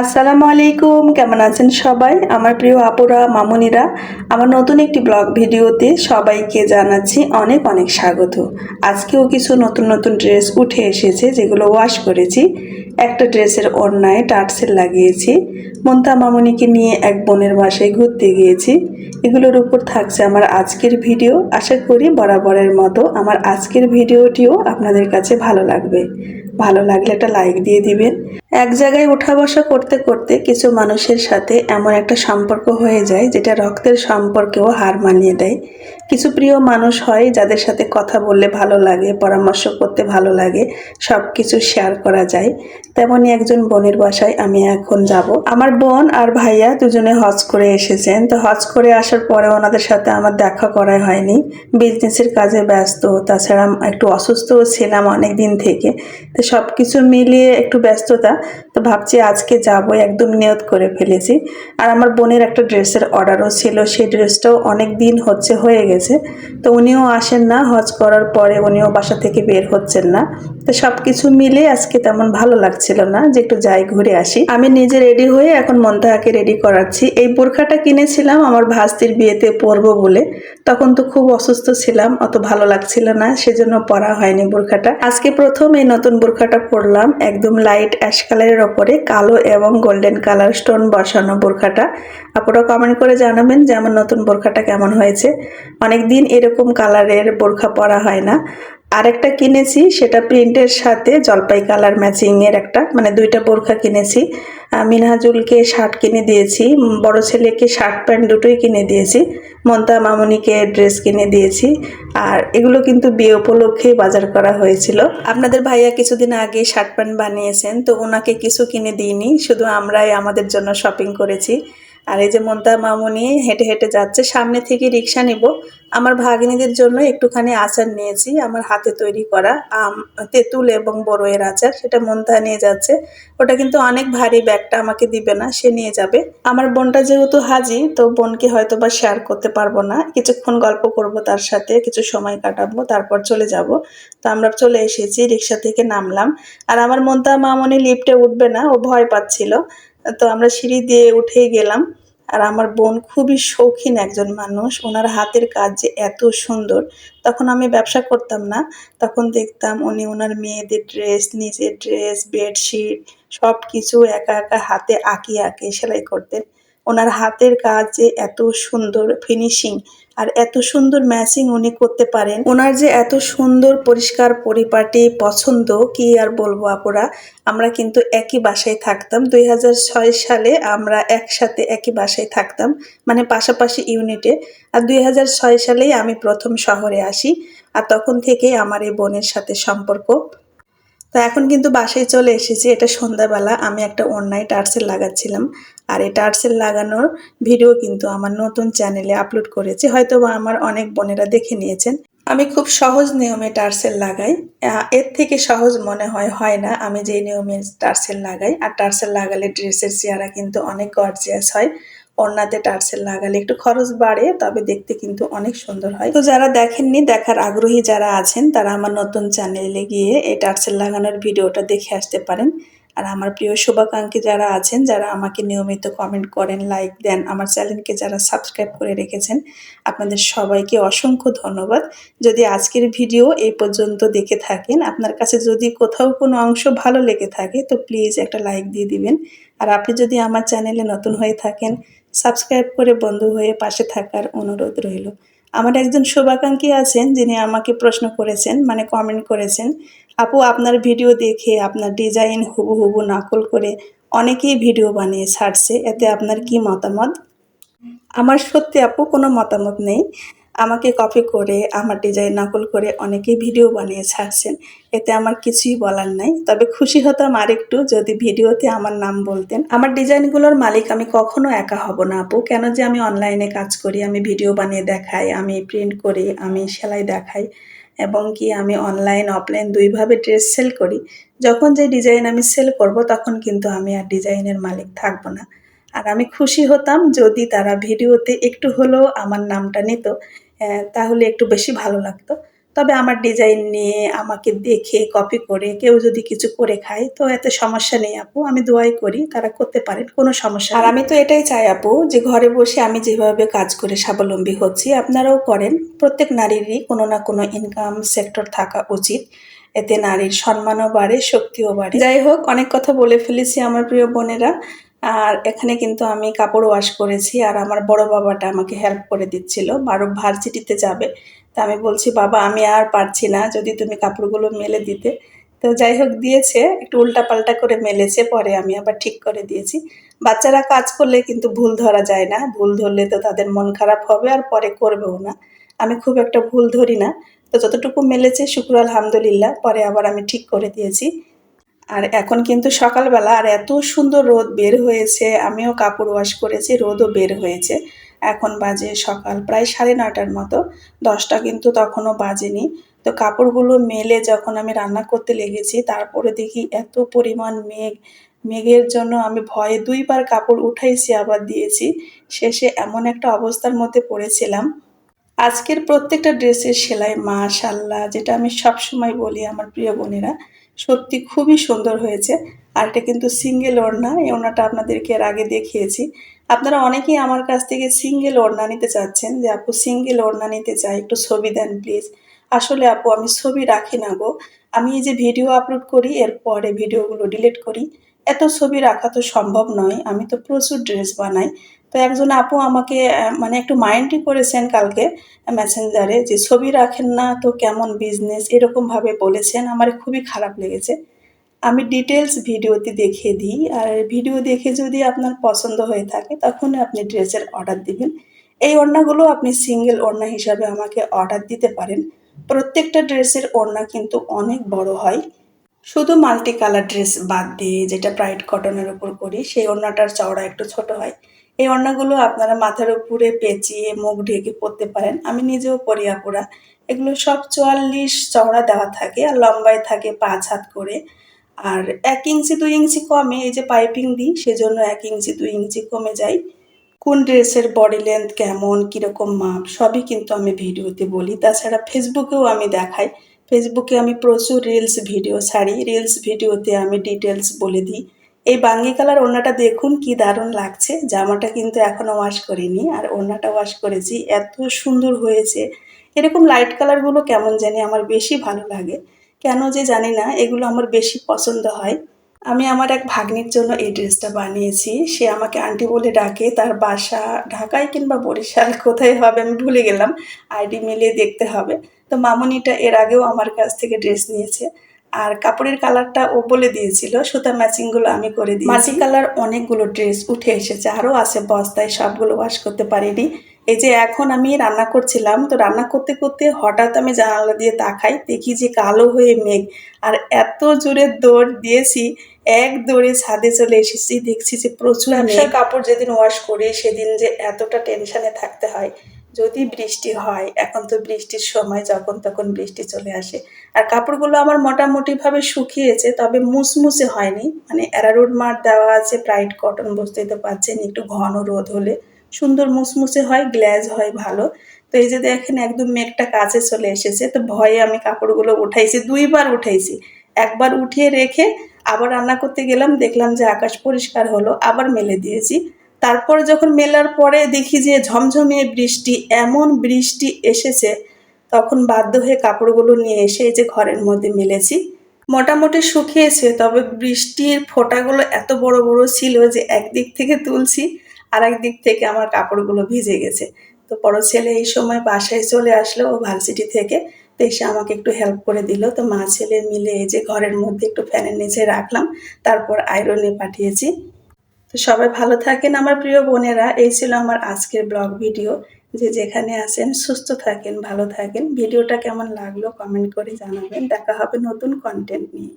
আসসালামু আলাইকুম, কেমন আছেন সবাই? আমার প্রিয় আপুরা, মামুনিরা, আমার নতুন একটি ব্লগ ভিডিওতে সবাইকে জানাচ্ছি অনেক অনেক স্বাগত। আজকেও কিছু নতুন নতুন ড্রেস উঠে এসেছে যেগুলো ওয়াশ করেছি। একটা ড্রেসের অন্যায় টাটসেল লাগিয়েছি। মন্তা মামুনিকে নিয়ে এক বোনের বাসায় ঘুরতে গিয়েছি। এগুলোর উপর থাকছে আমার আজকের ভিডিও। আশা করি বরাবরের মতো আমার আজকের ভিডিওটিও আপনাদের কাছে ভালো লাগবে। ভালো লাগলে একটা লাইক দিয়ে দিবেন। এক জায়গায় উঠা বসা করতে করতে কিছু মানুষের সাথে এমন একটা সম্পর্ক হয়ে যায়, যেটা রক্তের সম্পর্কেও হার মানিয়ে দেয়। কিছু প্রিয় মানুষ হয় যাদের সাথে কথা বললে ভালো লাগে, পরামর্শ করতে ভালো লাগে সব কিছু শেয়ার করা যায়। তেমনই একজন বোনের বাসায় আমি এখন যাব। আমার বোন আর ভাইয়া দুজনে হজ করে এসেছেন। তো হজ করে আসার পরে ওনাদের সাথে আমার দেখা করাই হয়নি। বিজনেসের কাজে ব্যস্ত, তাছাড়া একটু অসুস্থও ছিলাম অনেক দিন থেকে। তো সব কিছু মিলিয়ে একটু ব্যস্ততা। তো ভাবছি আজকে যাব, একদম নিয়ত করে ফেলেছি। আর আমার বোনের একটা ড্রেসের অর্ডারও ছিল, সেই ড্রেসটাও অনেক দিন হচ্ছে, হয়ে গেছে। তো উনিও আসেন না, হজ করার পরে উনিও বাসা থেকে বের হচ্ছেন না। তো সব কিছু মিলে আজকে তেমন ভালো লাগছিল না, যে একটু যাই ঘুরে আসি। আমি নিজে রেডি হয়ে এখন মন্তাহাকে রেডি করাচ্ছি। এই বোরখাটা কিনেছিলাম আমার ভাস্তির বিয়েতে পরবো বলে। তখন তো খুব অসুস্থ ছিলাম, অত ভালো লাগছিল না, সেজন্য পরা হয়নি বোরখাটা। আজকে প্রথম এই নতুন বোরখাটা পরলাম, একদম লাইট অ্যাশ কালারের ওপরে কালো এবং গোল্ডেন কালার স্টোন বসানো বোরখাটা। আপনারা কমেন্ট করে জানাবেন যে আমার নতুন বোরখাটা কেমন হয়েছে। অনেক দিন এরকম কালারের বোরখা পরা হয় না। আরেকটা কিনেছি, সেটা প্রিন্টের সাথে জলপাই কালার ম্যাচিংয়ের একটা মানে দুইটা বোরখা কিনেছি। মিনহাজুলকে শার্ট কিনে দিয়েছি বড় ছেলেকে শার্ট প্যান্ট দুটোই কিনে দিয়েছি মন্তা মামনিকে ড্রেস কিনে দিয়েছি, আর এগুলো কিন্তু বিয়ে উপলক্ষে বাজার করা হয়েছিল। আপনাদের ভাইয়া কিছুদিন আগে শার্ট প্যান্ট বানিয়েছেন, তো ওনাকে কিছু কিনে দিইনি, শুধু আমরাই আমাদের জন্য শপিং করেছি। আর এই যে মন্তা মামুনি হেঁটে হেঁটে যাচ্ছে, সামনে থেকে রিক্সা নিব। আমার ভাগিনীদের জন্য একটুখানি আচার নিয়েছি, আমার হাতে তৈরি করা আম, তেঁতুল এবং বড়ইয়ের আচার, সেটা মন্তা নিয়ে যাচ্ছে। ওটা কিন্তু অনেক ভারী ব্যাগটা আমাকে দিবে না, সে নিয়ে যাবে। আমার বোনটা যেহেতু হাজি, তো বোনকে হয়তো বা শেয়ার করতে পারব না। কিছুক্ষণ গল্প করব তার সাথে, কিছু সময় কাটাবো, তারপর চলে যাব। তো আমরা চলে এসেছি, রিক্সা থেকে নামলাম। আর আমার মন্তা মামনি লিফটে উঠবে না, ও ভয় পাচ্ছিল। তো আমরা সিঁড়ি দিয়ে উঠে গেলাম। আর আমার বোন খুবই শৌখিন একজন মানুষ। ওনার হাতের কাজ যে এত সুন্দর। তখন আমি ব্যবসা করতাম না। তখন দেখতাম উনি ওনার মেয়েদের ড্রেস, নিজের ড্রেস, বেডশিট সব কিছু একা একা হাতে আঁকিয়ে আঁকিয়ে সেলাই করতেন। ওনার হাতের কাজ যে এত সুন্দর ফিনিশিং আর এত সুন্দর ম্যাচিং উনি করতে পারেন। ওনার যে এত সুন্দর পরিষ্কার পরিপাটি পছন্দ, কি আর বলব আপুরা? আমরা কিন্তু একই বাসায় থাকতাম। দুই হাজার ছয় সালে আমরা একসাথে একই বাসায় থাকতাম মানে পাশাপাশি ইউনিটে আর দুই হাজার ছয় সালেই আমি প্রথম শহরে আসি। আর তখন থেকেই আমার এই বোনের সাথে সম্পর্ক। তো এখন কিন্তু বাসায় চলে এসেছি। এটা সন্ধ্যাবেলা। আমি একটা অন্যায় টার্সেল লাগাচ্ছিলাম। আর এই টার্সেল লাগানোর ভিডিও কিন্তু আমার নতুন চ্যানেলে আপলোড করেছি। হয়তো বা আমার অনেক বোনেরা দেখে নিয়েছেন। আমি খুব সহজ নিয়মে টার্সেল লাগাই। এর থেকে সহজ মনে হয় হয় না। আমি যে নিয়মে টার্সেল লাগাই। আর টার্সেল লাগালে ড্রেসের চেয়ারা কিন্তু অনেক গর্জিয়াস হয়। ওড়নাতে টার্সেল লাগালে একটু খরচ বাড়ে, তবে দেখতে কিন্তু অনেক সুন্দর হয়। তো যারা দেখেননি, দেখার আগ্রহী যারা আছেন, তারা আমার নতুন চ্যানেলে গিয়ে এই টার্সেল লাগানোর ভিডিওটা দেখে আসতে পারেন। আর আমার প্রিয় শুভাকাঙ্ক্ষী যারা আছেন, যারা আমাকে নিয়মিত কমেন্ট করেন লাইক দেন, আমার চ্যানেলকে যারা সাবস্ক্রাইব করে রেখেছেন, আপনাদের সবাইকে অসংখ্য ধন্যবাদ। যদি আজকের ভিডিও এই পর্যন্ত দেখে থাকেন, আপনার কাছে যদি কোথাও কোনো অংশ ভালো লেগে থাকে, তো প্লিজ একটা লাইক দিয়ে দিবেন। আর আপনি যদি আমার চ্যানেলে নতুন হয়ে থাকেন সাবস্ক্রাইব করে বন্ধু হয়ে পাশে থাকার অনুরোধ রইল। আমার একজন শুভাকাঙ্ক্ষী আছেন, যিনি আমাকে প্রশ্ন করেছেন মানে কমেন্ট করেছেন, আপু, আপনার ভিডিও দেখে আপনার ডিজাইন হুবু হুবু নাকল করে অনেকেই ভিডিও বানিয়ে ছাড়ছে, এতে আপনার কি মতামত? আমার সত্যি আপু কোনো মতামত নেই। আমাকে কপি করে, আমার ডিজাইন নকল করে অনেকেই ভিডিও বানিয়ে ছাড়ছেন এতে আমার কিছুই বলার নাই। তবে খুশি হতাম আরেকটু যদি ভিডিওতে আমার নাম বলতেন। আমার ডিজাইনগুলোর মালিক আমি কখনো একা হব না, আপু। কেন যে আমি অনলাইনে কাজ করি, আমি ভিডিও বানিয়ে দেখাই, আমি প্রিন্ট করি, আমি সেলাই দেখাই, এবং কি আমি অনলাইন অফলাইন দুইভাবে ড্রেস সেল করি। যখন যে ডিজাইন আমি সেল করব, তখন কিন্তু আমি আর ডিজাইনের মালিক থাকব না। আর আমি খুশি হতাম যদি তারা ভিডিওতে একটু হলেও আমার নামটা নিত। তাহলে একটু বেশি ভালো লাগতো। তবে আমার ডিজাইন নিয়ে আমাকে দেখে কপি করে কেউ যদি কিছু করে খায় তো এতে সমস্যা নেই আপু। আমি দোয়াই করি তারা করতে পারেন কোনো সমস্যা আর আমি তো এটাই চাই আপু যে ঘরে বসে আমি যেভাবে কাজ করে স্বাবলম্বী হচ্ছি আপনারাও করেন। প্রত্যেক নারীরই কোনো না কোনো ইনকাম সেক্টর থাকা উচিত। এতে নারীর সম্মানও বাড়ে শক্তিও বাড়ে। যাই হোক অনেক কথা বলে ফেলেছি আমার প্রিয় বোনেরা। আর এখানে কিন্তু আমি কাপড় ওয়াশ করেছি আর আমার বড় বাবাটা আমাকে হেল্প করে দিচ্ছিল। বারো ভার্সিটিতে যাবে। তা আমি বলছি, বাবা, আমি আর পারছি না যদি তুমি কাপড়গুলো মেলে দিতে। তো যাই হোক, দিয়েছে। একটু উল্টা পাল্টা করে মেলেছে, পরে আমি আবার ঠিক করে দিয়েছি। বাচ্চারা কাজ করলে কিন্তু ভুল ধরা যায় না। ভুল ধরলে তো তাদের মন খারাপ হবে আর পরে করবেও না। আমি খুব একটা ভুল ধরি না। তো যতটুকু মেলেছে, শুক্র আলহামদুলিল্লাহ, পরে আবার আমি ঠিক করে দিয়েছি। আর এখন কিন্তু সকালবেলা আর এত সুন্দর রোদ বের হয়েছে, আমিও কাপড় ওয়াশ করেছি, রোদও বের হয়েছে। এখন বাজে সকাল প্রায় সাড়ে নটার মতো, দশটা কিন্তু তখনও বাজেনি। তো কাপড়গুলো মেলে যখন আমি রান্না করতে লেগেছি, তারপরে দেখি এত পরিমাণ মেঘ। মেঘের জন্য আমি ভয়ে দুইবার কাপড় উঠাইছি, আবার দিয়েছি। শেষে এমন একটা অবস্থার মধ্যে পড়েছিলাম। আজকের প্রত্যেকটা ড্রেসের সেলাই মাশাল্লাহ যেটা আমি সব সময় বলি আমার প্রিয় বোনেরা। সত্যি খুবই সুন্দর হয়েছে। আর এটা কিন্তু সিঙ্গেল ওড়না, এই ওড়নাটা আপনাদেরকে এর আগে দেখিয়েছি। আপনারা অনেকেই আমার কাছ থেকে সিঙ্গেল ওড়না নিতে চাচ্ছেন যে, আপু, সিঙ্গেল ওড়না নিতে চাই, একটু ছবি দেন প্লিজ। আসলে আপু, আমি ছবি রাখি না গো। আমি এই যে ভিডিও আপলোড করি এরপরে ভিডিওগুলো ডিলিট করি। এত ছবি রাখা তো সম্ভব নয়। আমি তো প্রচুর ড্রেস বানাই। তো একজন আপু আমাকে মানে একটু মাইন্ডই করেছেন কালকে মেসেঞ্জারে যে, ছবি রাখেন না তো কেমন বিজনেস এরকমভাবে বলেছেন। আমার খুবই খারাপ লেগেছে। আমি ডিটেলস ভিডিওতে দেখিয়ে দিই। আর ভিডিও দেখে যদি আপনার পছন্দ হয়ে থাকে, তখন আপনি ড্রেসের অর্ডার দিবেন। এই ওড়নাগুলো আপনি সিঙ্গেল ওড়না হিসাবে আমাকে অর্ডার দিতে পারেন। প্রত্যেকটা ড্রেসের ওড়না কিন্তু অনেক বড় হয়। শুধু মাল্টি কালার ড্রেস বাদ দিয়ে যেটা ব্রাইট কটনের উপর করি, সেই ওড়নাটার চওড়া একটু ছোট হয়। এই ওড়নাগুলো আপনারা মাথার উপরে পেঁচিয়ে মুখ ঢেকে পরতে পারেন। আমি নিজেও পরি আপুরা। এগুলো সব চুয়াল্লিশ চওড়া দেওয়া থাকে আর লম্বায় থাকে পাঁচ হাত করে। আর এক ইঞ্চি, দুই ইঞ্চি কমে, এই যে পাইপিং দিই, সেজন্য এক ইঞ্চি, দুই ইঞ্চি কমে যায়। কোন ড্রেসের বডি লেন্থ কেমন, কীরকম মাপ, সবই কিন্তু আমি ভিডিওতে বলি। তাছাড়া ফেসবুকেও আমি দেখাই। ফেসবুকে আমি প্রচুর রিলস ভিডিও ছাড়ি। রিলস ভিডিওতে আমি ডিটেলস বলে দিই। এই বাঙ্গি কালার ওড়নাটা দেখুন কি দারুণ লাগছে। জামাটা কিন্তু এখনও ওয়াশ করিনি আর ওড়নাটা ওয়াশ করেছি, এত সুন্দর হয়েছে। এরকম লাইট কালারগুলো কেমন জানি আমার বেশি ভালো লাগে। কেন যে জানি না, এগুলো আমার বেশি পছন্দ হয়। আমি আমার এক ভাগ্নির জন্য এই ড্রেসটা বানিয়েছি। সে আমাকে আন্টি বলে ডাকে, তার বাসা ঢাকায় কিংবা বরিশাল, কোথায় হবে? আমি ভুলে গেলাম। আইডি মিলিয়ে দেখতে হবে। তো মামুনিটা এর আগেও আমার কাছ থেকে ড্রেস নিয়েছে। আর কাপড়ের কালারটা ও বলে দিয়েছিল সুতা ম্যাচিংগুলো আমি করে দিই মাঝি কালার অনেকগুলো ড্রেস উঠে এসেছে আরও আছে বস্তায় সবগুলো ওয়াশ করতে পারিনি। এই যে এখন আমি রান্না করছিলাম তো রান্না করতে করতে হঠাৎ আমি জানালা দিয়ে তাকাই দেখি যে কালো হয়ে মেঘ। আর এত জোরে দৌড় দিয়েছি এক দৌড়ে ছাদে চলে এসেছি দেখছি যে প্রচুর কাপড় যেদিন ওয়াশ করি সেদিন যে এতটা টেনশনে থাকতে হয়। যদি বৃষ্টি হয়, এখন তো বৃষ্টির সময় যখন তখন বৃষ্টি চলে আসে। আর কাপড়গুলো আমার মোটামুটিভাবে শুকিয়েছে, তবে মুসমুসে হয়নি। মানে অ্যারারুড মার দেওয়া আছে, ব্রাইট কটন বুঝতেই তো পাচ্ছেন, একটু ঘন রোদ হলে। সুন্দর মুসমুসে হয়, গ্ল্যাজ হয়, ভালো। তো এই যে দেখেন, একদম মেঘটা কাছে চলে এসেছে। তো ভয়ে আমি কাপড়গুলো উঠাইছি, দুইবার উঠাইছি। একবার উঠিয়ে রেখে আবার রান্না করতে গেলাম, দেখলাম যে আকাশ পরিষ্কার হলো, আবার মেলে দিয়েছি। তারপর যখন মেলার পরে দেখি যে ঝমঝমিয়ে বৃষ্টি, এমন বৃষ্টি এসেছে, তখন বাধ্য হয়ে কাপড়গুলো নিয়ে এসে এই যে ঘরের মধ্যে মেলেছি। মোটামুটি শুকিয়েছে, তবে বৃষ্টির ফোঁটাগুলো এত বড় বড় ছিল যে একদিক থেকে তুলছি আর একদিক থেকে আমার কাপড়গুলো ভিজে গেছে। তো বড় ছেলে এই সময় বাসায় চলে আসলো, ও ভার্সিটি থেকে, তো এসে আমাকে একটু হেল্প করে দিল। তো মা ছেলে মিলে এই যে ঘরের মধ্যে একটু ফ্যানের নিচে রাখলাম, তারপর আয়রনে পাঠিয়েছি। তো সবাই ভালো থাকেন আমার প্রিয় বোনেরা। এই ছিল আমার আজকের ব্লগ ভিডিও। যে যেখানে আছেন, সুস্থ থাকেন, ভালো থাকেন। ভিডিওটা কেমন লাগল কমেন্ট করে জানাবেন। দেখা হবে নতুন কন্টেন্ট নিয়ে।